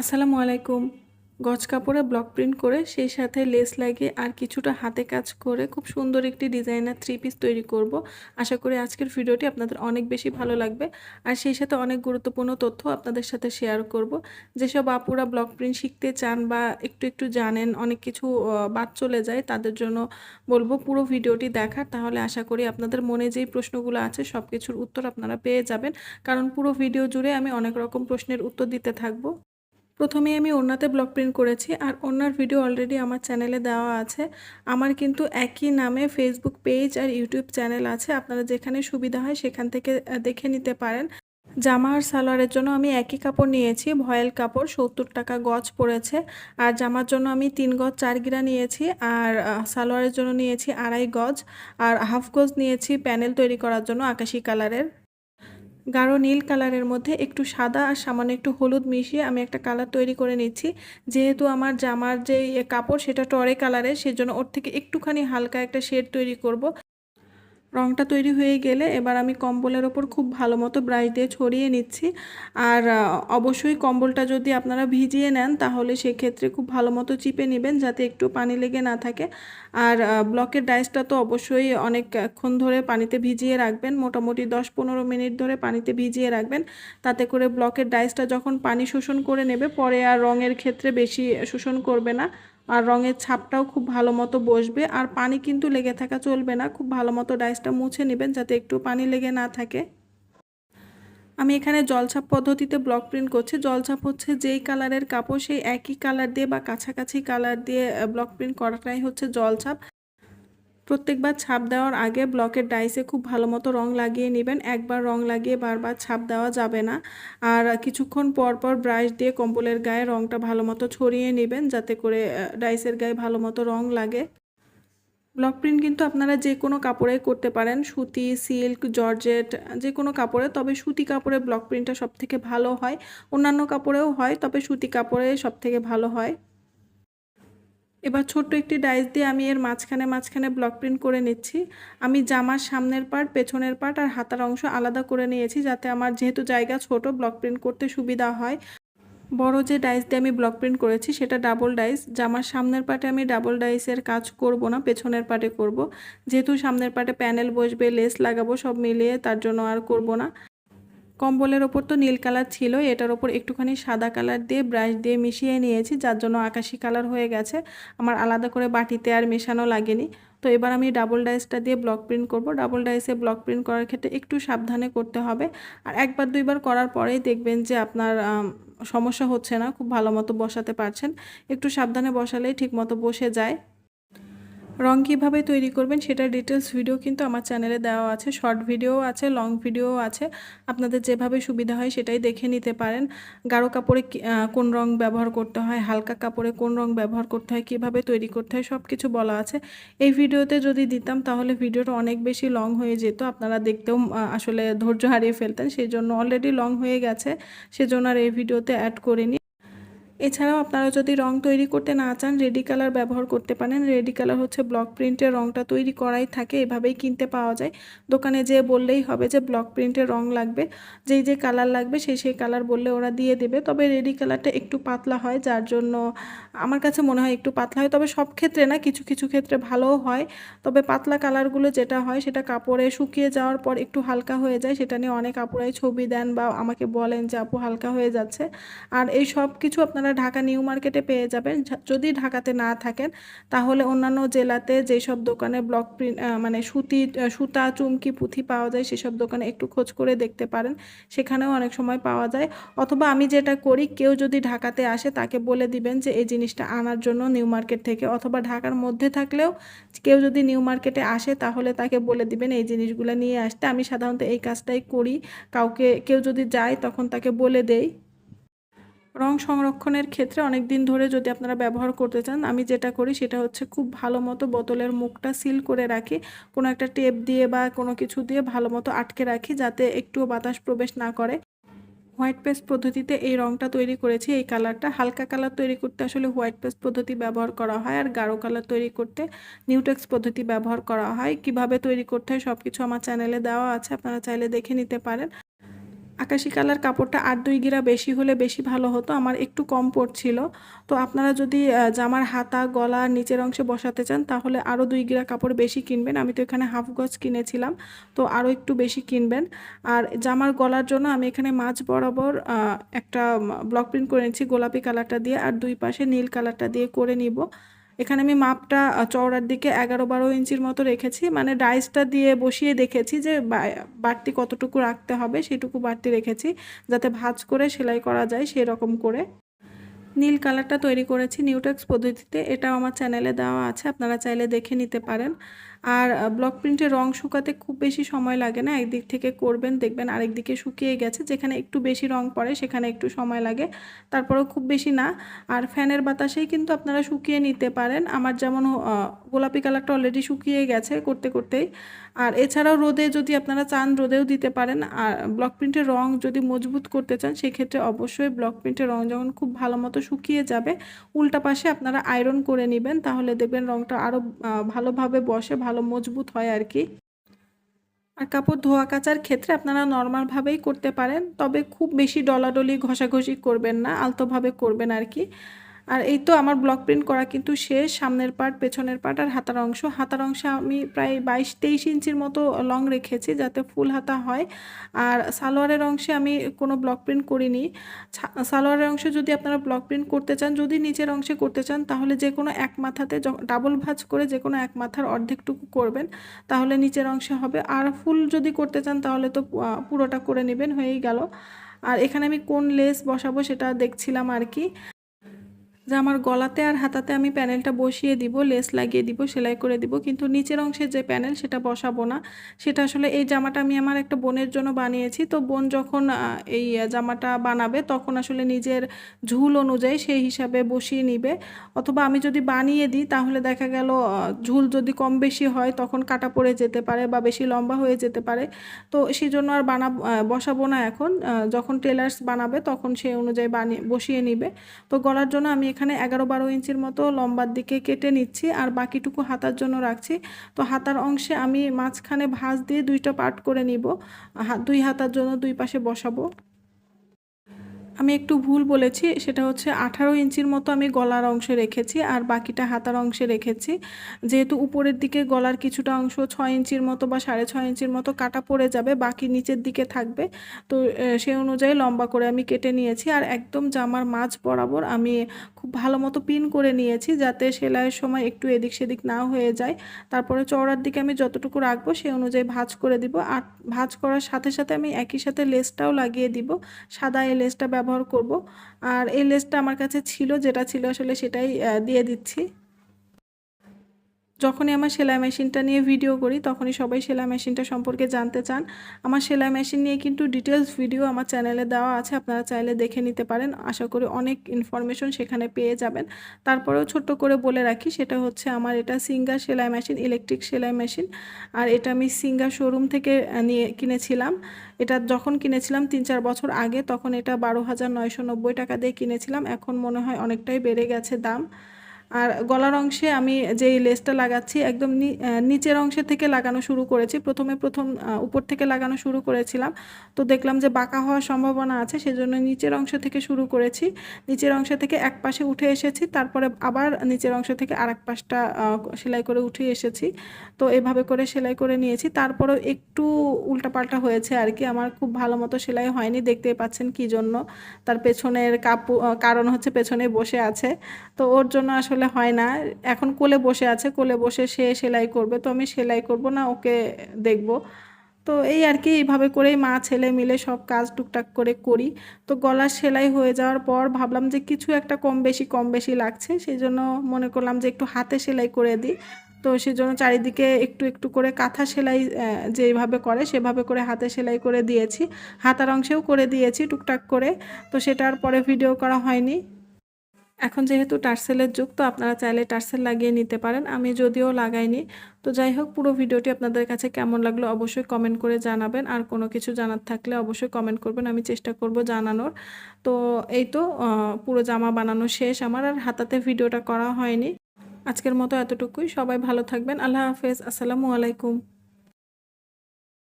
আসসালামু আলাইকুম। গজ কাপড়ে ব্লক প্রিন্ট করে সেই সাথে লেস লাগিয়ে আর কিছুটা হাতে কাজ করে খুব সুন্দর একটি ডিজাইনার থ্রি পিস তৈরি করব। আশা করি আজকের ভিডিওটি আপনাদের অনেক বেশি ভালো লাগবে। আর সেই সাথে অনেক গুরুত্বপূর্ণ তথ্য আপনাদের সাথে শেয়ার করব। যেসব আপুরা ব্লক প্রিন্ট শিখতে চান বা একটু একটু জানেন, অনেক কিছু বাদ চলে যায়, তাদের জন্য বলব পুরো ভিডিওটি দেখার। তাহলে আশা করি আপনাদের মনে যেই প্রশ্নগুলো আছে সব কিছুর উত্তর আপনারা পেয়ে যাবেন। কারণ পুরো ভিডিও জুড়ে আমি অনেক রকম প্রশ্নের উত্তর দিতে থাকব। প্রথমে আমি ওড়নাতে ব্লক প্রিন্ট করেছি আর ওড়নার ভিডিও অলরেডি আমার চ্যানেলে দেওয়া আছে। আমার কিন্তু একই নামে ফেসবুক পেজ আর ইউটিউব চ্যানেল আছে। আপনারা যেখানে সুবিধা হয় সেখান থেকে দেখে নিতে পারেন। জামা আর সালোয়ারের জন্য আমি একই কাপড় নিয়েছি, ভয়েল কাপড়, সত্তর টাকা গজ পড়েছে। আর জামার জন্য আমি তিন গজ চার গিরা নিয়েছি আর সালোয়ারের জন্য নিয়েছি আড়াই গজ। আর হাফ গজ নিয়েছি প্যানেল তৈরি করার জন্য আকাশি কালারের। গাঢ় নীল কালারের মধ্যে একটু সাদা আর সামান্য একটু হলুদ মিশিয়ে আমি একটা কালার তৈরি করে নিচ্ছি। যেহেতু আমার জামার যে কাপড় সেটা টরে কালারের, সেজন্য ওর থেকে একটুখানি হালকা একটা শেড তৈরি করব। রংটা তৈরি হয়ে গেলে এবার আমি কম্বলের ওপর খুব ভালো মতো ব্রাশ দিয়ে ছড়িয়ে নিচ্ছি। আর অবশ্যই কম্বলটা যদি আপনারা ভিজিয়ে নেন তাহলে সেক্ষেত্রে খুব ভালো মতো চিপে নেবেন যাতে একটু পানি লেগে না থাকে। আর ব্লকের ডাইসটা তো অবশ্যই অনেকক্ষণ ধরে পানিতে ভিজিয়ে রাখবেন, মোটামুটি দশ পনেরো মিনিট ধরে পানিতে ভিজিয়ে রাখবেন। তাতে করে ব্লকের ডাইসটা যখন পানি শোষণ করে নেবে, পরে আর রঙের ক্ষেত্রে বেশি শোষণ করবে না। আর রঙের ছাপটাও খুব ভালো মতো বসবে। আর পানি কিন্তু লেগে থাকা চলবে না। খুব ভালো মতো ডাইসটা মুছে নেবেন যাতে একটু পানি লেগে না থাকে। আমি এখানে জলছাপ পদ্ধতিতে ব্লক প্রিন্ট করছি। জলছাপ হচ্ছে যেই কালারের কাপড় সেই একই কালার দিয়ে বা কাছাকাছি কালার দিয়ে ব্লক প্রিন্ট করাটাই হচ্ছে জলছাপ। প্রত্যেকবার ছাপ দেওয়ার আগে ব্লকের ডাইসে খুব ভালো মতো রং লাগিয়ে নেবেন। একবার রং লাগিয়ে বারবার ছাপ দেওয়া যাবে না। আর কিছুক্ষণ পর পর ব্রাশ দিয়ে কম্বলের গায়ে রংটা ভালো মতো ছড়িয়ে নেবেন যাতে করে ডাইসের গায়ে ভালো মতো রং লাগে। ব্লক প্রিন্ট কিন্তু আপনারা যে কোনো কাপড়ে করতে পারেন। সুতি, সিল্ক, জর্জেট, যে কোনো কাপড়ে। তবে সুতি কাপড়ে ব্লক প্রিন্টটা সব থেকে ভালো হয়। অন্যান্য কাপড়েও হয়, তবে সুতি কাপড়ে সব থেকে ভালো হয়। এবার ছোট্ট একটি ডাইস দিয়ে আমি এর মাঝখানে মাঝখানে ব্লক প্রিন্ট করে নিচ্ছি। আমি জামার সামনের পার্ট পেছনের পার্ট আর হাতার অংশ আলাদা করে নিয়েছি যাতে আমার যেহেতু জায়গা ছোট ব্লক প্রিন্ট করতে সুবিধা হয়। বড় যে ডাইস দিয়ে আমি ব্লক প্রিন্ট করেছি সেটা ডাবল ডাইস। জামার সামনের পাটে আমি ডাবল ডাইসের কাজ করব না, পেছনের পাটে করব। যেহেতু সামনের পাটে প্যানেল বসবে লেস লাগাবো, সব মিলিয়ে তার জন্য আর করব না। কম্বলের ওপর তো নীল কালার ছিল, এটার ওপর একটুখানি সাদা কালার দিয়ে ব্রাশ দিয়ে মিশিয়ে নিয়েছি, যার জন্য আকাশি কালার হয়ে গেছে। আমার আলাদা করে বাটিতে আর মেশানো লাগেনি। তো এবার আমি ডাবল ডাইসটা দিয়ে ব্লক প্রিন্ট করব। ডাবল ডাইসে ব্লক প্রিন্ট করার ক্ষেত্রে একটু সাবধানে করতে হবে। আর একবার দুইবার করার পরেই দেখবেন যে আপনার সমস্যা হচ্ছে না, খুব ভালো মতো বসাতে পারছেন। একটু সাবধানে বসালেই ঠিক মতো বসে যায়। রং কীভাবে তৈরি করবেন সেটা ডিটেলস ভিডিও কিন্তু আমার চ্যানেলে দেওয়া আছে। শর্ট ভিডিও আছে লং ভিডিও আছে। আপনাদের যেভাবে সুবিধা হয় সেটাই দেখে নিতে পারেন। গাঢ় কাপড়ে কোন রং ব্যবহার করতে হয়, হালকা কাপড়ে কোন রং ব্যবহার করতে হয়, কীভাবে তৈরি করতে হয় সব কিছু বলা আছে। এই ভিডিওতে যদি দিতাম তাহলে ভিডিওটা অনেক বেশি লং হয়ে যেত। আপনারা দেখতেও আসলে ধৈর্য হারিয়ে ফেলতেন। সেই জন্য অলরেডি লং হয়ে গেছে। সেজন্য আর এই ভিডিওতে অ্যাড করিনি। এছাড়াও আপনারা যদি রং তৈরি করতে না চান, রেডি কালার ব্যবহার করতে পারেন। রেডি কালার হচ্ছে ব্লক প্রিন্টের রংটা তৈরি করাই থাকে, এভাবেই কিনতে পাওয়া যায়। দোকানে যেয়ে বললেই হবে যে ব্লক প্রিন্টের রং লাগবে, যেই যে কালার লাগবে সেই সেই কালার বললে ওরা দিয়ে দেবে। তবে রেডি কালারটা একটু পাতলা হয়, যার জন্য আমার কাছে মনে হয় একটু পাতলা হয়। তবে সব ক্ষেত্রে না, কিছু কিছু ক্ষেত্রে ভালোও হয়। তবে পাতলা কালারগুলো যেটা হয়, সেটা কাপড়ে শুকিয়ে যাওয়ার পর একটু হালকা হয়ে যায়। সেটা নিয়ে অনেক আপুরাই ছবি দেন বা আমাকে বলেন যে, আপু, হালকা হয়ে যাচ্ছে। আর এই সব কিছু আপনারা ঢাকা নিউ মার্কেটে পেয়ে যাবেন। যদি ঢাকাতে না থাকেন, তাহলে অন্যান্য জেলাতে যেসব দোকানে ব্লক প্রিন্ট মানে সুতি সুতা, চুমকি, পুঁথি পাওয়া যায়, সেসব দোকানে একটু খোঁজ করে দেখতে পারেন। সেখানেও অনেক সময় পাওয়া যায়। অথবা আমি যেটা করি, কেউ যদি ঢাকাতে আসে, তাকে বলে দিবেন যে, এই জিনিসটা আনার জন্য নিউ মার্কেট থেকে। অথবা ঢাকার মধ্যে থাকলেও কেউ যদি নিউ মার্কেটে আসে, তাহলে তাকে বলে দিবেন, এই জিনিসগুলো নিয়ে আসতে। আমি সাধারণত এই কাজটাই করি। কাউকে, কেউ যদি যায়, তখন তাকে বলে দেই। রং সংরক্ষণের ক্ষেত্রে অনেক দিন ধরে যদি আপনারা ব্যবহার করতে চান, আমি যেটা করি সেটা হচ্ছে খুব ভালো মতো বোতলের মুখটা সিল করে রাখি। কোনো একটা টেপ দিয়ে বা কোনো কিছু দিয়ে ভালো মতো আটকে রাখি যাতে একটুও বাতাস প্রবেশ না করে। হোয়াইট পেস্ট পদ্ধতিতে এই রংটা তৈরি করেছি, এই কালারটা। হালকা কালার তৈরি করতে আসলে হোয়াইট পেস্ট পদ্ধতি ব্যবহার করা হয় আর গাঢ় কালার তৈরি করতে নিউটেক্স পদ্ধতি ব্যবহার করা হয়। কীভাবে তৈরি করতে হয় সব কিছু আমার চ্যানেলে দেওয়া আছে, আপনারা চাইলে দেখে নিতে পারেন। আকাশি কালার কাপড়টা আর দুই গিরা বেশি হলে বেশি ভালো হতো, আমার একটু কম পড়ছিল তো আপনারা যদি জামার হাতা, গলা নিচের অংশে বসাতে চান, তাহলে আরও দুই গিরা কাপড় বেশি কিনবেন। আমি তো এখানে হাফ গজ কিনেছিলাম, তো আরও একটু বেশি কিনবেন। আর জামার গলার জন্য আমি এখানে মাছ বরাবর একটা ব্লক প্রিন্ট করে নিচ্ছি, গোলাপি কালারটা দিয়ে, আর দুই পাশে নীল কালারটা দিয়ে করে নিব। এখানে আমি মাপটা চওড়ার দিকে এগারো বারো ইঞ্চির মতো রেখেছি। মানে ডাইসটা দিয়ে বসিয়ে দেখেছি যে বাড়তি কতটুকু রাখতে হবে সেটুকু বাড়তি রেখেছি, যাতে ভাজ করে সেলাই করা যায় সেরকম করে। নীল কালারটা তৈরি করেছি নিউটেক্স পদ্ধতিতে। এটাও আমার চ্যানেলে দেওয়া আছে, আপনারা চাইলে দেখে নিতে পারেন। আর ব্লক প্রিন্টের রং শুকাতে খুব বেশি সময় লাগে না, একদিক থেকে করবেন, দেখবেন আরেক দিকে শুকিয়ে গেছে, যেখানে একটু বেশি রং পড়ে সেখানে একটু সময় লাগে, তারপরেও খুব বেশি না। আর ফ্যানের বাতাসেই কিন্তু আপনারা শুকিয়ে নিতে পারেন। আমার যেমন গোলাপি কালারটা অলরেডি শুকিয়ে গেছে করতে করতেই। আর এছাড়াও রোদে যদি আপনারা চান, রোদেও দিতে পারেন। আর ব্লক প্রিন্টের রং যদি মজবুত করতে চান, সেক্ষেত্রে অবশ্যই ব্লক প্রিন্টের রং যখন খুব ভালো মতো শুকিয়ে যাবে, উল্টা পাশে আপনারা আয়রন করে নেবেন, তাহলে দেখবেন রংটা আরও ভালোভাবে বসে, ভালো মজবুত হয় আর কি। আর কাপড় ধোয়া কাচার ক্ষেত্রে আপনারা নর্মালভাবেই করতে পারেন, তবে খুব বেশি ডলাডলি, ঘষাঘষি করবেন না, আলতোভাবে করবেন আর কি। আর এই তো আমার ব্লক প্রিন্ট করা কিন্তু শেষ, সামনের পার্ট পেছনের পার্ট আর হাতার অংশ। হাতার অংশে আমি প্রায় বাইশ, তেইশ ইঞ্চির মতো লং রেখেছি যাতে ফুল হাতা হয়। আর সালোয়ারের অংশে আমি কোনো ব্লক প্রিন্ট করিনি। সালোয়ারের অংশে যদি আপনারা ব্লক প্রিন্ট করতে চান, যদি নিচের অংশে করতে চান, তাহলে যে কোনো এক মাথাতে ডাবল ভাজ করে যে কোনো এক মাথার অর্ধেকটুকু করবেন, তাহলে নিচের অংশে হবে। আর ফুল যদি করতে চান, তাহলে তো পুরোটা করে নেবেন, হয়েই গেল। আর এখানে আমি কোন লেস বসাবো সেটা দেখছিলাম আর কি। যে আমার গলাতে আর হাতাতে আমি প্যানেলটা বসিয়ে দিব, লেস লাগিয়ে দিব, সেলাই করে দিব, কিন্তু নিচের অংশে যে প্যানেল সেটা বসাবো না। সেটা আসলে এই জামাটা আমি আমার একটা বোনের জন্য বানিয়েছি, তো বোন যখন এই জামাটা বানাবে তখন আসলে নিজের ঝুল অনুযায়ী সেই হিসাবে বসিয়ে নিবে। অথবা আমি যদি বানিয়ে দিই তাহলে দেখা গেল ঝুল যদি কম বেশি হয় তখন কাটা পড়ে যেতে পারে বা বেশি লম্বা হয়ে যেতে পারে। তো সেই জন্য আর বানা বসাবো না এখন। যখন টেলার্স বানাবে তখন সেই অনুযায়ী বানিয়ে, বসিয়ে নিবে। তো গলার জন্য আমি এখানে এগারো বারো ইঞ্চির মতো লম্বার দিকে কেটে নিচ্ছি আর বাকিটুকু হাতার জন্য রাখছি। তো হাতার অংশে আমি মাঝখানে ভাঁজ দিয়ে দুইটা পার্ট করে নিব। দুই হাতার জন্য দুই পাশে বসাবো। আমি একটু ভুল বলেছি, সেটা হচ্ছে আঠারো ইঞ্চির মতো আমি গলার অংশে রেখেছি আর বাকিটা হাতার অংশে রেখেছি। যেহেতু উপরের দিকে গলার কিছুটা অংশ ছয় ইঞ্চির মতো বা সাড়ে ছয় ইঞ্চির মতো কাটা পড়ে যাবে, বাকি নিচের দিকে থাকবে। তো সে অনুযায়ী লম্বা করে আমি কেটে নিয়েছি আর একদম জামার মাঝ বরাবর আমি খুব ভালো মতো পিন করে নিয়েছি যাতে সেলাইয়ের সময় একটু এদিক সেদিক না হয়ে যায়। তারপরে চওড়ার দিকে আমি যতটুকু রাখব সেই অনুযায়ী ভাজ করে দিব। আর ভাজ করার সাথে সাথে আমি একই সাথে লেসটাও লাগিয়ে দিব। সাদা এই লেসটা ব্যবহার ব্যবহার করব। আর এই লেসটা আমার কাছে ছিল যেটা ছিল আসলে সেটাই দিয়ে দিচ্ছি। যখনই আমার সেলাই মেশিনটা নিয়ে ভিডিও করি, তখনই সবাই সেলাই মেশিনটা সম্পর্কে জানতে চান। আমার সেলাই মেশিন নিয়ে কিন্তু ডিটেলস ভিডিও আমার চ্যানেলে দেওয়া আছে, আপনারা চাইলে দেখে নিতে পারেন। আশা করি অনেক ইনফরমেশন সেখানে পেয়ে যাবেন। তারপরেও ছোট্ট করে বলে রাখি, সেটা হচ্ছে আমার এটা সিঙ্গার সেলাই মেশিন ইলেকট্রিক সেলাই মেশিন। আর এটা আমি সিঙ্গার শোরুম থেকে নিয়ে কিনেছিলাম। এটা যখন কিনেছিলাম তিন চার বছর আগে, তখন এটা বারো হাজার নয়শো নব্বই টাকা দিয়ে কিনেছিলাম। এখন মনে হয় অনেকটাই বেড়ে গেছে দাম। আর গলার অংশে আমি যেই লেসটা লাগাচ্ছি, একদম নিচের অংশে থেকে লাগানো শুরু করেছি। প্রথমে প্রথম উপর থেকে লাগানো শুরু করেছিলাম। তো দেখলাম যে বাঁকা হওয়ার সম্ভাবনা আছে, সেজন্য নিচের অংশ থেকে শুরু করেছি। নিচের অংশ থেকে এক পাশে উঠে এসেছি, তারপরে আবার নিচের অংশ থেকে আর এক পাশটা সেলাই করে উঠে এসেছি। তো এভাবে করে সেলাই করে নিয়েছি। তারপরেও একটু উল্টাপাল্টা হয়েছে আর কি। আমার খুব ভালো মতো সেলাই হয়নি দেখতে পাচ্ছেন কি জন্য। তার পেছনের কাপু কারণ হচ্ছে পেছনে বসে আছে। তো ওর জন্য আসলে আসলে হয় না। এখন কোলে বসে আছে, কোলে বসে সে সেলাই করবে, তো আমি সেলাই করব না, ওকে দেখব। তো এই আর কি, এইভাবে করেই মা, ছেলে মিলে সব কাজ টুকটাক করে করি। তো গলার সেলাই হয়ে যাওয়ার পর ভাবলাম যে কিছু একটা কম বেশি কম বেশি লাগছে সেই জন্য মনে করলাম যে একটু হাতে সেলাই করে দিই। তো সেই জন্য চারিদিকে একটু একটু করে কাঁথা সেলাই যেভাবে করে সেভাবে করে হাতে সেলাই করে দিয়েছি। হাতার অংশেও করে দিয়েছি টুকটাক করে। তো সেটার পরে ভিডিও করা হয়নি। এখন যেহেতু টার্সেলের যুগ, তো আপনারা চাইলে টার্সেল লাগিয়ে নিতে পারেন। আমি যদিও লাগাইনি। তো যাই হোক, পুরো ভিডিওটি আপনাদের কাছে কেমন লাগল অবশ্যই কমেন্ট করে জানাবেন। আর কোনো কিছু জানার থাকলে অবশ্যই কমেন্ট করবেন। আমি চেষ্টা করব জানানোর। তো এই তো পুরো জামা বানানো শেষ আমার, আর হাতাতে ভিডিওটা করা হয়নি। আজকের মতো এতটুকুই। সবাই ভালো থাকবেন। আল্লাহ হাফেজ। আসসালামু আলাইকুম।